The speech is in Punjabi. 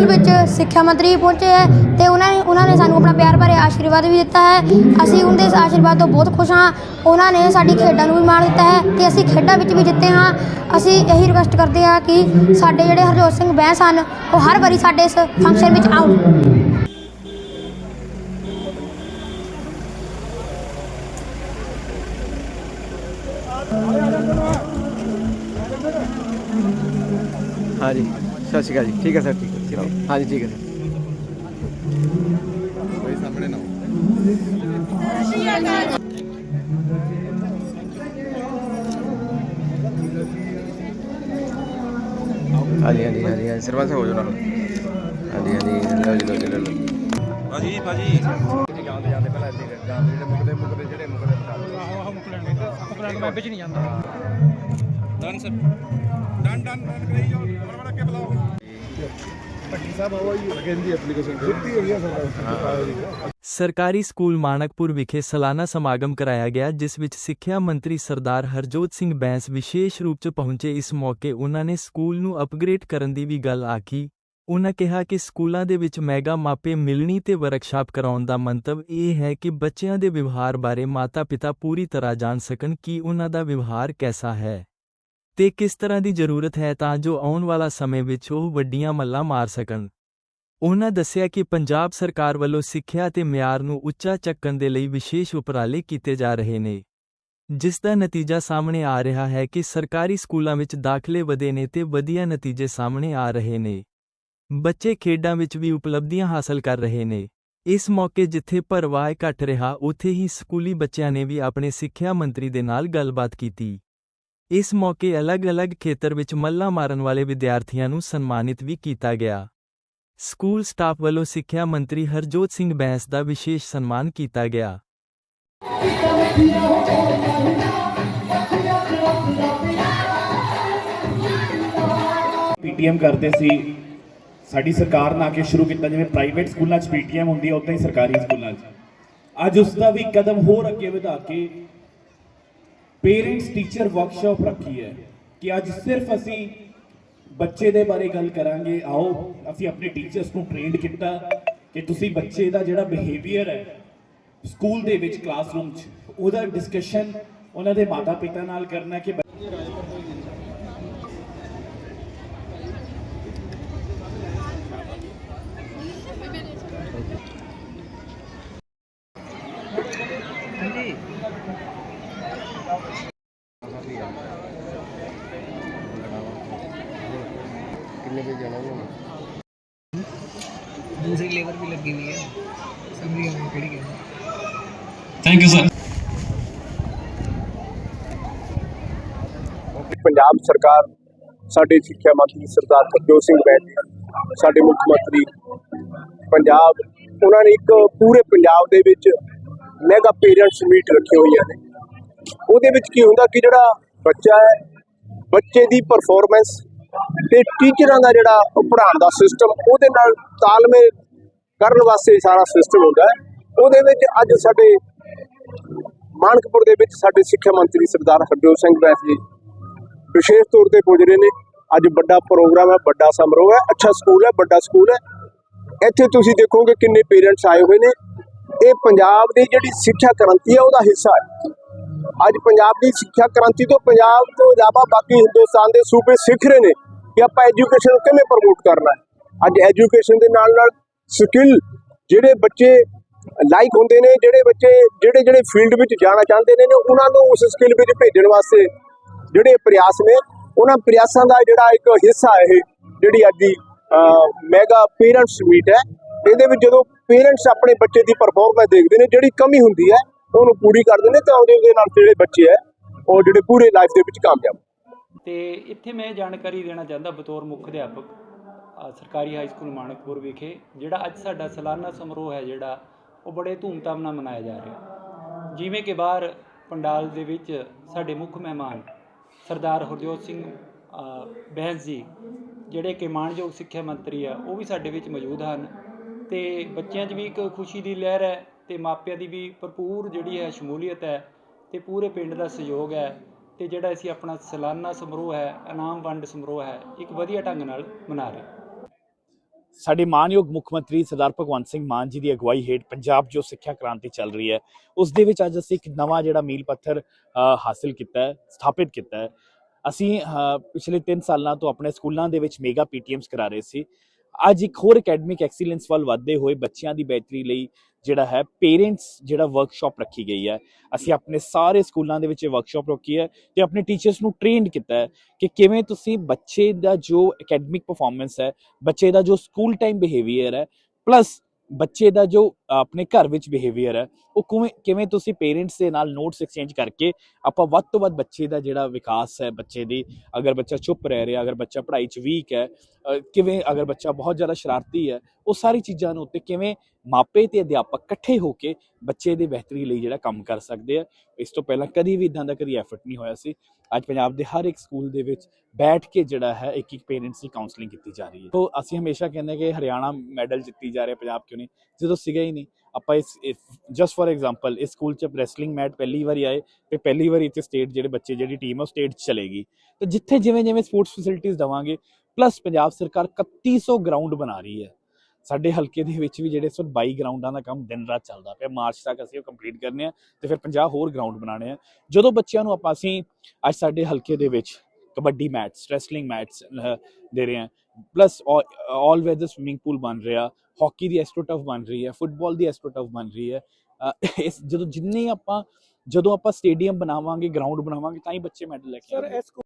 ਸਕੂਲ ਵਿੱਚ ਸਿੱਖਿਆ ਮੰਤਰੀ ਪਹੁੰਚੇ ਹੈ ਤੇ ਉਹਨਾਂ ਨੇ ਉਹਨਾਂ ਨੇ ਸਾਨੂੰ ਆਪਣਾ ਪਿਆਰ ਭਰੇ ਆਸ਼ੀਰਵਾਦ ਵੀ ਦਿੱਤਾ ਹੈ। ਅਸੀਂ ਉਹਨਾਂ ਦੇ ਆਸ਼ੀਰਵਾਦ ਤੋਂ ਬਹੁਤ ਖੁਸ਼ ਹਾਂ। ਉਹਨਾਂ ਨੇ ਸਾਡੀ ਖੇਡਾਂ ਨੂੰ ਵੀ ਮਾਣ ਦਿੱਤਾ ਹੈ ਤੇ ਅਸੀਂ ਖੇਡਾਂ ਵਿੱਚ ਵੀ ਜਿੱਤੇ ਹਾਂ। ਅਸੀਂ ਇਹੀ ਰਿਕੁਐਸਟ ਕਰਦੇ ਹਾਂ ਕਿ ਸਾਡੇ ਜਿਹੜੇ ਹਰਜੋਤ ਸਿੰਘ ਬੈਂਸ ਹਨ, ਉਹ ਹਰ ਵਾਰੀ ਸਾਡੇ ਇਸ ਫੰਕਸ਼ਨ ਵਿੱਚ ਆਉਣ। ਹਾਂਜੀ, ਸਤਿ ਸ਼੍ਰੀ ਅਕਾਲ ਜੀ। ਠੀਕ ਹੈ, ਸਰ, ਠੀਕ ਹੈ। ਹਾਂਜੀ ਠੀਕ ਹੈ ਸਰ ਕੋਈ ਸਾਹਮਣੇ ਨਾ। ਹਾਂਜੀ ਹਾਂਜੀ ਹਾਂਜੀ ਹਾਂਜੀ ਸਰਪੰਚ ਸਾਹਿਬ ਹੋ ਜਾਓ ਨਾਲ। ਹਾਂਜੀ ਹਾਂਜੀ ਲਓ ਜੀ ਲਓ ਜੀ ਲਓ ਜੀ। ਭਾਜੀ ਭਾਜੀ। ਜਾਂਦੇ ਜਾਂਦੇ ਪਹਿਲਾਂ ਇੱਥੇ ਜਾਂਦੇ ਜਿਹੜੇ ਮੁਕਦੇ ਮੁਕਦੇ ਜਿਹੜੇ ਮੁਕਦੇ done sir done done done ਕਰੀ ਜਾਓ ਬੜਾ ਬੜਾ ਕੇ ਬੁਲਾਓ ਸਰਕਾਰੀ ਸਕੂਲ ਮਾਨਕਪੁਰ ਵਿਖੇ ਸਾਲਾਨਾ ਸਮਾਗਮ ਕਰਾਇਆ ਗਿਆ ਜਿਸ ਵਿੱਚ ਸਿੱਖਿਆ ਮੰਤਰੀ ਸਰਦਾਰ ਹਰਜੋਤ ਸਿੰਘ ਬੈਂਸ ਵਿਸ਼ੇਸ਼ ਰੂਪ 'ਚ ਪਹੁੰਚੇ ਇਸ ਮੌਕੇ ਉਹਨਾਂ ਨੇ ਸਕੂਲ ਨੂੰ ਅਪਗ੍ਰੇਡ ਕਰਨ ਦੀ ਵੀ ਗੱਲ ਆਖੀ ਉਹਨਾਂ ਕਿਹਾ ਕਿ ਸਕੂਲਾਂ ਦੇ ਵਿੱਚ ਮੈਗਾ ਮਾਪੇ ਮਿਲਣੀ ਤੇ ਵਰਕਸ਼ਾਪ ਕਰਾਉਣ ਦਾ ਮੰਤਵ ਇਹ ਹੈ ਕਿ ਬੱਚਿਆਂ ਦੇ ਵਿਵਹਾਰ ਬਾਰੇ ਮਾਤਾ-ਪਿਤਾ ਪੂਰੀ ਤਰ੍ਹਾਂ ਜਾਣ ਸਕਣ ਕਿ ਉਹਨਾਂ ਦਾ ਵਿਵਹਾਰ ਕੈਸਾ ਹੈ ਤੇ ਕਿਸ ਤਰ੍ਹਾਂ ਦੀ ਜ਼ਰੂਰਤ ਹੈ ਤਾਂ ਜੋ ਆਉਣ ਵਾਲਾ ਸਮੇਂ ਵਿੱਚ ਉਹ ਵੱਡੀਆਂ ਮੱਲਾਂ ਮਾਰ ਸਕਣ। ਉਹਨਾਂ ਦੱਸਿਆ ਕਿ ਪੰਜਾਬ ਸਰਕਾਰ ਵੱਲੋਂ ਸਿੱਖਿਆ ਤੇ ਮਿਆਰ ਨੂੰ ਉੱਚਾ ਚੱਕਣ ਦੇ ਲਈ ਵਿਸ਼ੇਸ਼ ਉਪਰਾਲੇ ਕੀਤੇ ਜਾ ਰਹੇ ਨੇ। ਜਿਸ ਦਾ ਨਤੀਜਾ ਸਾਹਮਣੇ ਆ ਰਿਹਾ ਹੈ ਕਿ ਸਰਕਾਰੀ ਸਕੂਲਾਂ ਵਿੱਚ ਦਾਖਲੇ ਵਧੇ ਨੇ ਤੇ ਵਧੀਆ ਨਤੀਜੇ ਸਾਹਮਣੇ ਆ ਰਹੇ ਨੇ। ਬੱਚੇ ਖੇਡਾਂ ਵਿੱਚ ਵੀ ਉਪਲਬਧੀਆਂ ਹਾਸਲ ਕਰ ਰਹੇ ਨੇ। ਇਸ ਮੌਕੇ ਜਿੱਥੇ ਪਰਵਾਹ ਘਟ ਰਿਹਾ, ਉੱਥੇ ਹੀ ਸਕੂਲੀ ਬੱਚਿਆਂ ਨੇ ਵੀ ਆਪਣੇ ਸਿੱਖਿਆ ਮੰਤਰੀ ਦੇ ਨਾਲ ਗੱਲਬਾਤ ਕੀਤੀ। ਇਸ ਮੌਕੇ ਅਲੱਗ-ਅਲੱਗ ਖੇਤਰ ਵਿੱਚ ਮੱਲਾਂ ਮਾਰਨ ਵਾਲੇ ਵਿਦਿਆਰਥੀਆਂ ਨੂੰ ਸਨਮਾਨਿਤ ਵੀ ਕੀਤਾ ਗਿਆ। ਸਕੂਲ ਸਟਾਫ ਵੱਲੋਂ ਸਿੱਖਿਆ ਮੰਤਰੀ ਹਰਜੋਤ ਸਿੰਘ ਬੈਂਸ ਦਾ ਵਿਸ਼ੇਸ਼ ਸਨਮਾਨ ਕੀਤਾ ਗਿਆ। ਪੀਟੀਐਮ ਕਰਦੇ ਸੀ। ਸਾਡੀ ਸਰਕਾਰ ਨੇ ਆ ਕੇ ਸ਼ੁਰੂ ਕੀਤਾ, ਜਿਵੇਂ ਪ੍ਰਾਈਵੇਟ ਸਕੂਲਾਂ 'ਚ ਪੀਟੀਐਮ ਹੁੰਦੀ ਹੈ ਉਦਾਂ ਹੀ ਸਰਕਾਰੀ ਸਕੂਲਾਂ 'ਚ। ਅੱਜ ਉਸ ਦਾ ਵੀ ਕਦਮ ਹੋਰ ਅੱਗੇ ਵਧਾ ਕੇ ਪੇਰੈਂਟਸ ਟੀਚਰ ਵਰਕਸ਼ਾਪ ਰੱਖੀ ਹੈ ਕਿ ਅੱਜ ਸਿਰਫ ਅਸੀਂ ਬੱਚੇ ਦੇ ਬਾਰੇ ਗੱਲ ਕਰਾਂਗੇ, ਆਓ ਅਸੀਂ ਆਪਣੇ ਟੀਚਰਸ ਨੂੰ ਟ੍ਰੇਨਡ ਕੀਤਾ ਕਿ ਤੁਸੀਂ ਬੱਚੇ ਦਾ ਜਿਹੜਾ ਬਿਹੇਵੀਅਰ ਹੈ ਸਕੂਲ ਦੇ ਵਿੱਚ ਕਲਾਸਰੂਮ 'ਚ, ਉਹਦਾ ਡਿਸਕਸ਼ਨ ਉਹਨਾਂ ਦੇ ਮਾਤਾ ਪਿਤਾ ਨਾਲ ਕਰਨਾ ਕਿ ਕਿੰਨੇ ਵਜੇ ਜਾਣਾ ਉਹਨਾਂ दूसरी लेबर भी लगी हुई है समझ गया मैं खड़ी गया ਪੰਜਾਬ ਸਰਕਾਰ ਸਾਡੇ ਸਿੱਖਿਆ ਮੰਤਰੀ ਸਰਦਾਰ ਹਰਜੋਤ ਸਿੰਘ ਬੈਂਸ ਜੀ, ਸਾਡੇ ਮੁੱਖ ਮੰਤਰੀ ਪੰਜਾਬ ਉਹਨਾਂ ਨੇ ਇੱਕ ਪੂਰੇ ਪੰਜਾਬ ਦੇ ਵਿੱਚ ਮੈਗਾ ਪੇਰੈਂਟਸ ਮੀਟ ਰੱਖੀ ਹੋਈਆਂ ਨੇ ਉਹਦੇ ਵਿੱਚ ਕੀ ਹੁੰਦਾ ਕਿ ਜਿਹੜਾ ਬੱਚਾ ਹੈ ਬੱਚੇ ਦੀ ਪਰਫਾਰਮੈਂਸ ਤੇ ਟੀਚਰਾਂ ਦਾ ਜਿਹੜਾ ਪੜ੍ਹਾਉਣ ਦਾ ਸਿਸਟਮ ਉਹਦੇ ਨਾਲ ਤਾਲਮੇਲ ਕਰਨ ਵਾਸਤੇ ਸਾਰਾ ਸਿਸਟਮ ਹੁੰਦਾ ਹੈ। ਉਹਦੇ ਵਿੱਚ ਅੱਜ ਸਾਡੇ ਮਾਨਕਪੁਰ ਦੇ ਵਿੱਚ ਸਾਡੇ ਸਿੱਖਿਆ ਮੰਤਰੀ ਸਰਦਾਰ ਹਰਜੋਤ ਸਿੰਘ ਬੈਂਸ ਜੀ ਵਿਸ਼ੇਸ਼ ਤੌਰ ਤੇ ਪੁੱਜ ਰਹੇ ਨੇ। ਅੱਜ ਵੱਡਾ ਪ੍ਰੋਗਰਾਮ ਹੈ, ਵੱਡਾ ਸਮਾਰੋਹ ਹੈ, ਅੱਛਾ ਸਕੂਲ ਹੈ, ਵੱਡਾ ਸਕੂਲ ਹੈ। ਇੱਥੇ ਤੁਸੀਂ ਦੇਖੋਗੇ ਕਿੰਨੇ ਪੇਰੈਂਟਸ ਆਏ ਹੋਏ ਨੇ। ਇਹ ਪੰਜਾਬ ਦੀ ਜਿਹੜੀ ਸਿੱਖਿਆ ਕ੍ਰਾਂਤੀ ਹੈ, ਉਹਦਾ ਹਿੱਸਾ ਹੈ। ਅੱਜ ਪੰਜਾਬ ਦੀ ਸਿੱਖਿਆ ਕ੍ਰਾਂਤੀ ਤੋਂ ਪੰਜਾਬ ਤੋਂ ਇਲਾਵਾ ਬਾਕੀ ਹਿੰਦੁਸਤਾਨ ਦੇ ਸੂਬੇ ਸਿੱਖ ਰਹੇ ਨੇ। ਕਿ ਆਪਾਂ ਐਜੂਕੇਸ਼ਨ ਨੂੰ ਕਿਵੇਂ ਪ੍ਰਮੋਟ ਕਰਨਾ ਹੈ? ਅੱਜ ਐਜੂਕੇਸ਼ਨ ਦੇ ਨਾਲ ਨਾਲ ਸਕਿੱਲ ਜਿਹੜੇ ਬੱਚੇ ਲਾਈਕ ਹੁੰਦੇ ਨੇ, ਜਿਹੜੇ ਬੱਚੇ ਜਿਹੜੇ ਜਿਹੜੇ ਫੀਲਡ ਵਿੱਚ ਜਾਣਾ ਚਾਹੁੰਦੇ ਨੇ ਉਹਨਾਂ ਨੂੰ ਉਸ ਸਕਿੱਲ ਵਿੱਚ ਭੇਜਣ ਵਾਸਤੇ ਜਿਹੜੇ ਪ੍ਰਯਾਸ ਨੇ, ਉਹਨਾਂ ਪ੍ਰਯਾਸਾਂ ਦਾ ਜਿਹੜਾ ਇੱਕ ਹਿੱਸਾ ਇਹ ਜਿਹੜੀ ਅੱਜ ਦੀ ਮੈਗਾ ਪੇਰੈਂਟਸ ਮੀਟ ਹੈ। ਇਹਦੇ ਵਿੱਚ ਜਦੋਂ ਪੇਰੈਂਟਸ ਆਪਣੇ ਬੱਚੇ ਦੀ ਪਰਫਾਰਮੈਂਸ ਦੇਖਦੇ ਨੇ, ਜਿਹੜੀ ਕਮੀ ਹੁੰਦੀ ਹੈ, ਉਹਨੂੰ ਪੂਰੀ ਕਰਦੇ ਨੇ, ਤਾਂ ਉਹਦੇ ਉਹਦੇ ਨਾਲ ਜਿਹੜੇ ਬੱਚੇ ਹੈ, ਉਹ ਜਿਹੜੇ ਪੂਰੇ ਲਾਈਫ ਦੇ ਵਿੱਚ ਕਾਮਯਾਬ ਤੇ ਇੱਥੇ ਮੈਂ ਜਾਣਕਾਰੀ ਦੇਣਾ ਚਾਹੁੰਦਾ ਬਤੌਰ ਮੁੱਖ ਅਧਿਆਪਕ ਸਰਕਾਰੀ ਹਾਈ ਸਕੂਲ ਮਾਨਕਪੁਰ ਵਿਖੇ ਜਿਹੜਾ ਅੱਜ ਸਾਡਾ ਸਾਲਾਨਾ ਸਮਾਰੋਹ ਹੈ ਜਿਹੜਾ ਉਹ ਬੜੇ ਧੂਮਧਾਮ ਨਾਲ ਮਨਾਇਆ ਜਾ ਰਿਹਾ। ਜਿਵੇਂ ਕਿ ਬਾਹਰ ਪੰਡਾਲ ਦੇ ਵਿੱਚ ਸਾਡੇ ਮੁੱਖ ਮਹਿਮਾਨ ਸਰਦਾਰ ਹਰਜੋਤ ਸਿੰਘ ਅ, ਬੈਂਸ ਜੀ ਜਿਹੜੇ ਕਿ ਮਾਣਯੋਗ ਸਿੱਖਿਆ ਮੰਤਰੀ ਆ ਉਹ ਵੀ ਸਾਡੇ ਵਿੱਚ ਮੌਜੂਦ ਹਨ ਤੇ ਬੱਚਿਆਂ 'ਚ ਵੀ ਇੱਕ ਖੁਸ਼ੀ ਦੀ ਲਹਿਰ ਹੈ ਤੇ ਮਾਪਿਆਂ ਦੀ ਵੀ ਭਰਪੂਰ ਜਿਹੜੀ ਹੈ ਸ਼ਮੂਲੀਅਤ ਹੈ ਤੇ ਪੂਰੇ ਪਿੰਡ ਦਾ ਸਹਿਯੋਗ ਹੈ। ਤੇ ਜਿਹੜਾ ਅਸੀਂ ਆਪਣਾ ਸਾਲਾਨਾ ਸਮਾਰੋਹ ਹੈ ਇਨਾਮ ਵੰਡ ਸਮਾਰੋਹ ਹੈ ਇੱਕ ਵਧੀਆ ਢੰਗ ਨਾਲ ਮਨਾ ਰਹੇ ਸਾਡੇ ਮਾਨਯੋਗ ਮੁੱਖ ਮੰਤਰੀ ਸਰਦਾਰ ਭਗਵੰਤ ਸਿੰਘ ਮਾਨ ਜੀ ਦੀ ਅਗਵਾਈ ਹੇਠ ਪੰਜਾਬ ਜੋ ਸਿੱਖਿਆ ਕ੍ਰਾਂਤੀ ਚੱਲ ਰਹੀ ਹੈ ਉਸ ਦੇ ਵਿੱਚ ਅੱਜ ਅਸੀਂ ਇੱਕ ਨਵਾਂ ਜਿਹੜਾ ਮੀਲ ਪੱਥਰ ਅ, ਹਾਸਿਲ ਕੀਤਾ ਹੈ ਸਥਾਪਿਤ ਕੀਤਾ ਹੈ। ਅਸੀਂ ਪਿਛਲੇ 3 ਸਾਲਾਂ ਤੋਂ ਆਪਣੇ ਸਕੂਲਾਂ ਦੇ ਵਿੱਚ ਮੇਗਾ ਪੀਟੀਐਮਸ ਕਰਾ ਰਹੇ ਸੀ। ਅੱਜ ਇੱਕ ਹੋਰ ਅਕੈਡਮਿਕ ਐਕਸੀਲੈਂਸ ਵੱਲ ਵਧਦੇ ਹੋਏ ਬੱਚਿਆਂ ਦੀ ਬਿਹਤਰੀ ਲਈ ਜਿਹੜਾ ਹੈ ਪੇਰੈਂਟਸ ਜਿਹੜਾ ਵਰਕਸ਼ਾਪ ਰੱਖੀ ਗਈ ਹੈ। ਅਸੀਂ ਆਪਣੇ ਸਾਰੇ ਸਕੂਲਾਂ ਦੇ ਵਿੱਚ ਇਹ ਵਰਕਸ਼ਾਪ ਰੱਖੀ ਹੈ ਤੇ ਆਪਣੇ ਟੀਚਰਸ ਨੂੰ ਟ੍ਰੇਨਡ ਕੀਤਾ ਹੈ ਕਿ ਕਿਵੇਂ ਤੁਸੀਂ ਬੱਚੇ ਦਾ ਜੋ ਅਕੈਡਮਿਕ ਪਰਫਾਰਮੈਂਸ ਹੈ, ਬੱਚੇ ਦਾ ਜੋ ਸਕੂਲ ਟਾਈਮ ਬਿਹੇਵੀਅਰ ਹੈ ਪਲੱਸ ਬੱਚੇ ਦਾ ਜੋ ਆਪਣੇ ਘਰ ਵਿੱਚ ਬਿਹੇਵੀਅਰ ਹੈ, ਉਹ ਕਿਵੇਂ ਕਿਵੇਂ ਤੁਸੀਂ ਪੇਰੈਂਟਸ ਦੇ ਨਾਲ ਨੋਟਸ ਐਕਸਚੇਂਜ ਕਰਕੇ ਆਪਾਂ ਵੱਧ ਤੋਂ ਵੱਧ ਬੱਚੇ ਦਾ ਜਿਹੜਾ ਵਿਕਾਸ ਹੈ, ਬੱਚੇ ਦੀ, ਅਗਰ ਬੱਚਾ ਚੁੱਪ ਰਹਿ ਰਿਹਾ, ਅਗਰ ਬੱਚਾ ਪੜ੍ਹਾਈ 'ਚ ਵੀਕ ਹੈ ਕਿਵੇਂ ਅਗਰ ਬੱਚਾ ਬਹੁਤ ਜ਼ਿਆਦਾ ਸ਼ਰਾਰਤੀ ਹੈ, ਉਹ ਸਾਰੀ ਚੀਜ਼ਾਂ ਨੂੰ ਉੱਤੇ ਕਿਵੇਂ ਮਾਪੇ ਤੇ ਅਧਿਆਪਕ ਇਕੱਠੇ ਹੋ ਕੇ ਬੱਚੇ ਦੀ ਬਿਹਤਰੀ ਲਈ ਜਿਹੜਾ ਕੰਮ ਕਰ ਸਕਦੇ ਆ। ਇਸ ਤੋਂ ਪਹਿਲਾਂ ਕਦੀ ਵੀ ਇਦਾਂ ਦਾ ਕਦੀ ਐਫਰਟ ਨਹੀਂ ਹੋਇਆ ਸੀ। ਅੱਜ ਪੰਜਾਬ ਦੇ ਹਰ ਇੱਕ ਸਕੂਲ ਦੇ ਵਿੱਚ ਬੈਠ ਕੇ ਜਿਹੜਾ ਹੈ ਇੱਕ ਇੱਕ ਪੇਰੈਂਟਸ ਦੀ ਕਾਉਂਸਲਿੰਗ ਕੀਤੀ ਜਾ ਰਹੀ ਹੈ। ਤੋਂ ਅਸੀਂ ਹਮੇਸ਼ਾ ਕਹਿੰਦੇ ਕਿ ਹਰਿਆਣਾ ਮੈਡਲ ਜਿੱਤੀ ਜਾ ਰਿਹਾ ਪੰਜਾਬ ਕਿਉਂ ਨਹੀਂ? ਜਦੋਂ ਸੀਗਾ ਹੀ ਨਹੀਂ। ਆਪਾਂ ਇਸ ਜਸਟ ਫॉर ਐਗਜ਼ਾਮਪਲ ਇਸ ਸਕੂਲ 'ਚ ਰੈਸਲਿੰਗ ਮੈਟ ਪਹਿਲੀ ਵਾਰੀ ਆਏ ਤੇ ਪਹਿਲੀ ਵਾਰੀ ਇੱਥੇ ਸਟੇਟ ਜਿਹੜੇ ਬੱਚੇ, ਜਿਹੜੀ ਟੀਮ ਆ ਸਟੇਟ 'ਚ ਚਲੇਗੀ। ਤੇ ਜਿੱਥੇ ਜਿਵੇਂ ਜਿਵੇਂ ਸਪੋਰਟਸ ਫੈਸਿਲਿਟੀਆਂ ਦਵਾਂਗੇ ਪਲੱਸ ਪੰਜਾਬ ਸਰਕਾਰ 3100 ਗਰਾਊਂਡ ਬਣਾ ਰਹੀ ਹੈ। ਸਾਡੇ ਹਲਕੇ ਦੇ ਵਿੱਚ ਵੀ ਜਿਹੜੇ ਸੋ 22 ਗਰਾਊਂਡਾਂ ਦਾ ਕੰਮ ਦਿਨ ਰਾਤ ਚੱਲਦਾ ਪਿਆ। ਮਾਰਚ ਤੱਕ ਅਸੀਂ ਉਹ ਕੰਪਲੀਟ ਕਰਨੇ ਆ ਤੇ ਫਿਰ 50 ਹੋਰ ਗਰਾਊਂਡ ਬਣਾਉਣੇ ਆ। ਜਦੋਂ ਬੱਚਿਆਂ ਨੂੰ ਆਪਾਂ ਅਸੀਂ ਅੱਜ ਸਾਡੇ ਹਲਕੇ ਦੇ ਵਿੱਚ ਕਬੱਡੀ ਮੈਟਸ ਰੈਸਲਿੰਗ ਮੈਟਸ ਦੇ ਰਹੇ ਹਾਂ plus all weather swimming pool ਬਣ ਰਿਹਾ ਹਾਕੀ ਦੀ ਐਸਟ੍ਰੋਟਫ ਬਣ ਰਹੀ ਹੈ ਫੁੱਟਬਾਲ ਦੀ ਐਸਟ੍ਰੋਟਫ ਬਣ ਰਹੀ ਹੈ। ਇਸ ਜਦੋਂ ਜਿੰਨੇ ਆਪਾਂ ਜਦੋਂ ਆਪਾਂ ਸਟੇਡੀਅਮ ਬਣਾਵਾਂਗੇ ਗਰਾਊਂਡ ਬਣਾਵਾਂਗੇ ਤਾਂ ਹੀ ਬੱਚੇ ਮੈਡਲ ਲੈ ਕੇ ਆਉਣਗੇ।